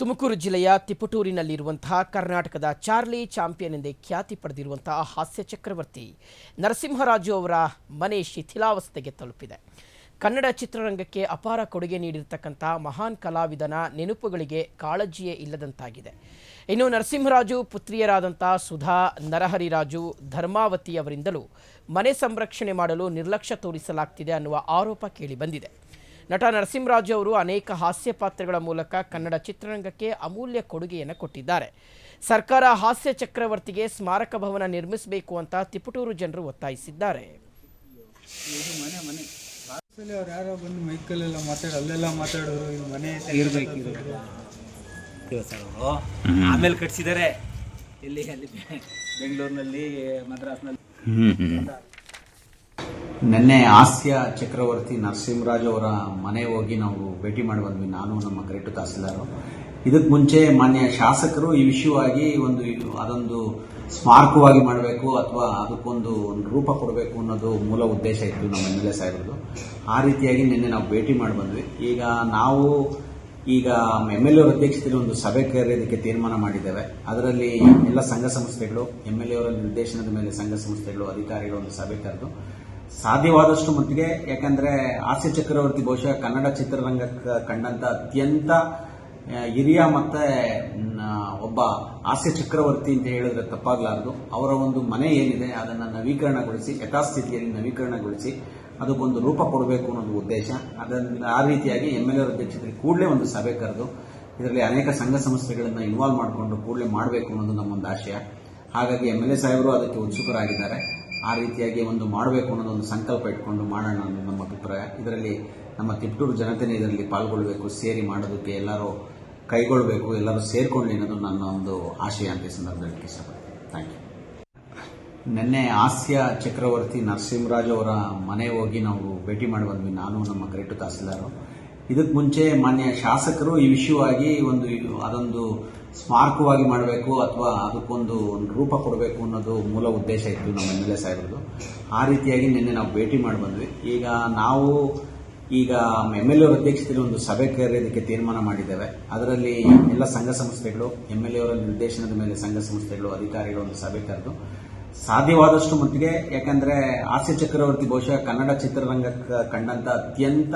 ತುಮಕೂರು ಜಿಲ್ಲೆಯ ತಿಪಟೂರಿನಲ್ಲಿರುವಂತಹ ಕರ್ನಾಟಕದ Charlie champion ಎಂದೇ ಖ್ಯಾತಿ ಪಡೆದಿರುವಂತಹ ಹಾಸ್ಯ ಚಕ್ರವರ್ತಿ ನರಸಿಂಹರಾಜು ಅವರ ಮನೆ ಶಿಥಿಲಾವಸ್ಥೆಗೆ ತಲುಪಿದೆ. ಕನ್ನಡ ಚಿತ್ರರಂಗಕ್ಕೆ ಅಪಾರ ಕೊಡುಗೆ ನೀಡಿರ್ತಕ್ಕಂಥ ಮಹಾನ್ ಕಲಾವಿದನ ನೆನಪುಗಳಿಗೆ ಕಾಳಜಿಯೇ ಇಲ್ಲದಂತಾಗಿದೆ. ಇನ್ನು ನರಸಿಂಹರಾಜು ಪುತ್ರಿಯರಾದಂಥ ಸುಧಾ, ನರಹರಿರಾಜು, ಧರ್ಮಾವತಿ ಅವರಿಂದಲೂ ಮನೆ ಸಂರಕ್ಷಣೆ ಮಾಡಲು ನಿರ್ಲಕ್ಷ್ಯ ತೋರಿಸಲಾಗ್ತಿದೆ ಅನ್ನುವ ಆರೋಪ ಕೇಳಿಬಂದಿದೆ ನಟ ನರಸಿಂಹರಾಜು ಅವರು ಅನೇಕ ಹಾಸ್ಯ ಪಾತ್ರಗಳ ಮೂಲಕ ಕನ್ನಡ ಚಿತ್ರರಂಗಕ್ಕೆ ಅಮೂಲ್ಯ ಕೊಡುಗೆಯನ್ನು ಕೊಟ್ಟಿದ್ದಾರೆ. ಸರ್ಕಾರ ಹಾಸ್ಯ ಚಕ್ರವರ್ತಿಗೆ ಸ್ಮಾರಕ ಭವನ ನಿರ್ಮಿಸಬೇಕು ಅಂತ ತಿಪಟೂರು ಜನರು ಒತ್ತಾಯಿಸಿದ್ದಾರೆ. ಇದು ಮನೆ ಮನೆ ಕ್ಲಾಸಲ್ಲಿ ಅವ್ರು ಯಾರೋ ಬಂದು ಮೈಕಲ್ಲೆಲ್ಲ ಮಾತಾಡಿ ಅಲ್ಲೆಲ್ಲ ಮಾತಾಡೋರು ಇದು ಮನೆ ಇರ್ಬೇಕು ಅವರು. ಆಮೇಲೆ ಕಟ್ಸಿದ್ದಾರೆ ಇಲ್ಲಿ ಅಲ್ಲಿ ಬೆಂಗಳೂರಿನಲ್ಲಿ ಮದ್ರಾಸ್ನಲ್ಲಿ. ನಿನ್ನೆ ಹಾಸ್ಯ ಚಕ್ರವರ್ತಿ ನರಸಿಂಹರಾಜ್ ಅವರ ಮನೆ ಹೋಗಿ ನಾವು ಭೇಟಿ ಮಾಡಿ ಬಂದ್ವಿ. ನಾನು, ನಮ್ಮ ಗ್ರೇಟು ತಹಸೀಲ್ದಾರು. ಇದಕ್ಕೆ ಮುಂಚೆ ಮಾನ್ಯ ಶಾಸಕರು ಈ ವಿಷಯವಾಗಿ ಒಂದು ಅದೊಂದು ಸ್ಮಾರಕವಾಗಿ ಮಾಡಬೇಕು ಅಥವಾ ಅದಕ್ಕೊಂದು ರೂಪ ಕೊಡಬೇಕು ಅನ್ನೋದು ಮೂಲ ಉದ್ದೇಶ ಇತ್ತು ನಮ್ಮ ಎಂ ಎಲ್ ಎ ಸಾಹೇಬ್ರದ್ದು. ಆ ರೀತಿಯಾಗಿ ನಿನ್ನೆ ನಾವು ಭೇಟಿ ಮಾಡಿ ಬಂದ್ವಿ. ಈಗ ನಾವು, ಈಗ ಎಂ ಎಲ್ ಎ ಅಧ್ಯಕ್ಷತೆಯಲ್ಲಿ ಒಂದು ಸಭೆ ಕರೆಯೋದಕ್ಕೆ ತೀರ್ಮಾನ ಮಾಡಿದ್ದೇವೆ. ಅದರಲ್ಲಿ ಎಲ್ಲ ಸಂಘ ಸಂಸ್ಥೆಗಳು, ಎಂ ಎಲ್ ಎ ಅವರ ನಿರ್ದೇಶನದ ಮೇಲೆ ಸಂಘ ಸಂಸ್ಥೆಗಳು, ಅಧಿಕಾರಿಗಳು ಒಂದು ಸಭೆ ಕರೆದು ಸಾಧ್ಯವಾದಷ್ಟು ಮಟ್ಟಿಗೆ, ಯಾಕಂದ್ರೆ ಹಾಸ್ಯ ಚಕ್ರವರ್ತಿ ಬಹುಶಃ ಕನ್ನಡ ಚಿತ್ರರಂಗಕ್ಕೆ ಕಂಡಂತ ಅತ್ಯಂತ ಹಿರಿಯ ಮತ್ತೆ ಒಬ್ಬ ಹಾಸ್ಯ ಚಕ್ರವರ್ತಿ ಅಂತ ಹೇಳಿದ್ರೆ ತಪ್ಪಾಗಲಾರದು. ಅವರ ಒಂದು ಮನೆ ಏನಿದೆ, ಅದನ್ನು ನವೀಕರಣಗೊಳಿಸಿ, ಯಥಾಸ್ಥಿತಿಯಲ್ಲಿ ನವೀಕರಣಗೊಳಿಸಿ, ಅದಕ್ಕೊಂದು ರೂಪ ಕೊಡಬೇಕು ಅನ್ನೋದು ಉದ್ದೇಶ. ಅದರಿಂದ ಆ ರೀತಿಯಾಗಿ ಎಂ ಎಲ್ ಎ ಅಧ್ಯಕ್ಷತೆ ಕೂಡಲೇ ಒಂದು ಸಭೆ ಕರೆದು, ಇದರಲ್ಲಿ ಅನೇಕ ಸಂಘ ಸಂಸ್ಥೆಗಳನ್ನ ಇನ್ವಾಲ್ವ್ ಮಾಡಿಕೊಂಡು ಕೂಡಲೇ ಮಾಡಬೇಕು ಅನ್ನೋದು ನಮ್ಮೊಂದು ಆಶಯ. ಹಾಗಾಗಿ ಎಂ ಎಲ್ ಎ ಸಾಹೇಬರು ಅದಕ್ಕೆ ಉತ್ಸುಕರಾಗಿದ್ದಾರೆ. ಆ ರೀತಿಯಾಗಿ ಒಂದು ಮಾಡಬೇಕು ಅನ್ನೋದು ಒಂದು ಸಂಕಲ್ಪ ಇಟ್ಕೊಂಡು ಮಾಡೋಣ ಅನ್ನೋದು ನಮ್ಮ ಅಭಿಪ್ರಾಯ. ಇದರಲ್ಲಿ ನಮ್ಮ ತಿಪ್ಟೂರು ಜನತೆನೇ ಇದರಲ್ಲಿ ಪಾಲ್ಗೊಳ್ಳಬೇಕು ಸೇರಿ ಮಾಡೋದಕ್ಕೆ ಎಲ್ಲರೂ ಕೈಗೊಳ್ಳಬೇಕು ಎಲ್ಲರೂ ಸೇರಿಕೊಳ್ಳಿ ಅನ್ನೋದು ನನ್ನ ಒಂದು ಆಶಯ ಅಂತ ಸಂದರ್ಭದಲ್ಲಿ ಇಷ್ಟಪಡ್ತೀನಿ ಥ್ಯಾಂಕ್ ಯು ನಿನ್ನೆ ಹಾಸ್ಯ ಚಕ್ರವರ್ತಿ ನರಸಿಂಹರಾಜ್ ಅವರ ಮನೆ ಹೋಗಿ ನಾವು ಭೇಟಿ ಮಾಡಿ ಬಂದ್ವಿ, ನಾನು, ನಮ್ಮ ಗ್ರೇಟು ತಹಸೀಲ್ದಾರು. ಇದಕ್ಕೆ ಮುಂಚೆ ಮಾನ್ಯ ಶಾಸಕರು ಈ ವಿಷಯವಾಗಿ ಒಂದು ಅದೊಂದು ಸ್ಮಾರಕವಾಗಿ ಮಾಡಬೇಕು ಅಥವಾ ಅದಕ್ಕೊಂದು ಒಂದು ರೂಪ ಕೊಡಬೇಕು ಅನ್ನೋದು ಮೂಲ ಉದ್ದೇಶ ಇತ್ತು ನಮ್ಮ ಎಂ ಎಲ್ ಎ ಸಾಹೇಬ್ರದ್ದು. ಆ ರೀತಿಯಾಗಿ ನಿನ್ನೆ ನಾವು ಭೇಟಿ ಮಾಡಿ ಬಂದ್ವಿ. ಈಗ ನಾವು ಈಗ ಎಂ ಎಲ್ ಎ ಅಧ್ಯಕ್ಷತೆಯಲ್ಲಿ ಒಂದು ಸಭೆ ಕರೆಯೋದಕ್ಕೆ ತೀರ್ಮಾನ ಮಾಡಿದ್ದೇವೆ. ಅದರಲ್ಲಿ ಎಲ್ಲ ಸಂಘ ಸಂಸ್ಥೆಗಳು, ಎಂ ಎಲ್ ಎ ಅವರ ನಿರ್ದೇಶನದ ಮೇಲೆ ಸಂಘ ಸಂಸ್ಥೆಗಳು, ಅಧಿಕಾರಿಗಳು ಒಂದು ಸಭೆ ಕರೆದು ಸಾಧ್ಯವಾದಷ್ಟು ಮಟ್ಟಿಗೆ, ಯಾಕಂದ್ರೆ ಹಾಸ್ಯ ಚಕ್ರವರ್ತಿ ಬಹುಶಃ ಕನ್ನಡ ಚಿತ್ರರಂಗಕ್ಕೆ ಕಂಡಂತ ಅತ್ಯಂತ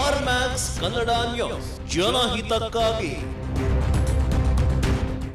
ಆರ್ ಮ್ಯಾಕ್ಸ್ ಕನ್ನಡ ನ್ಯೂಸ್ ಜನಹಿತಕ್ಕಾಗಿ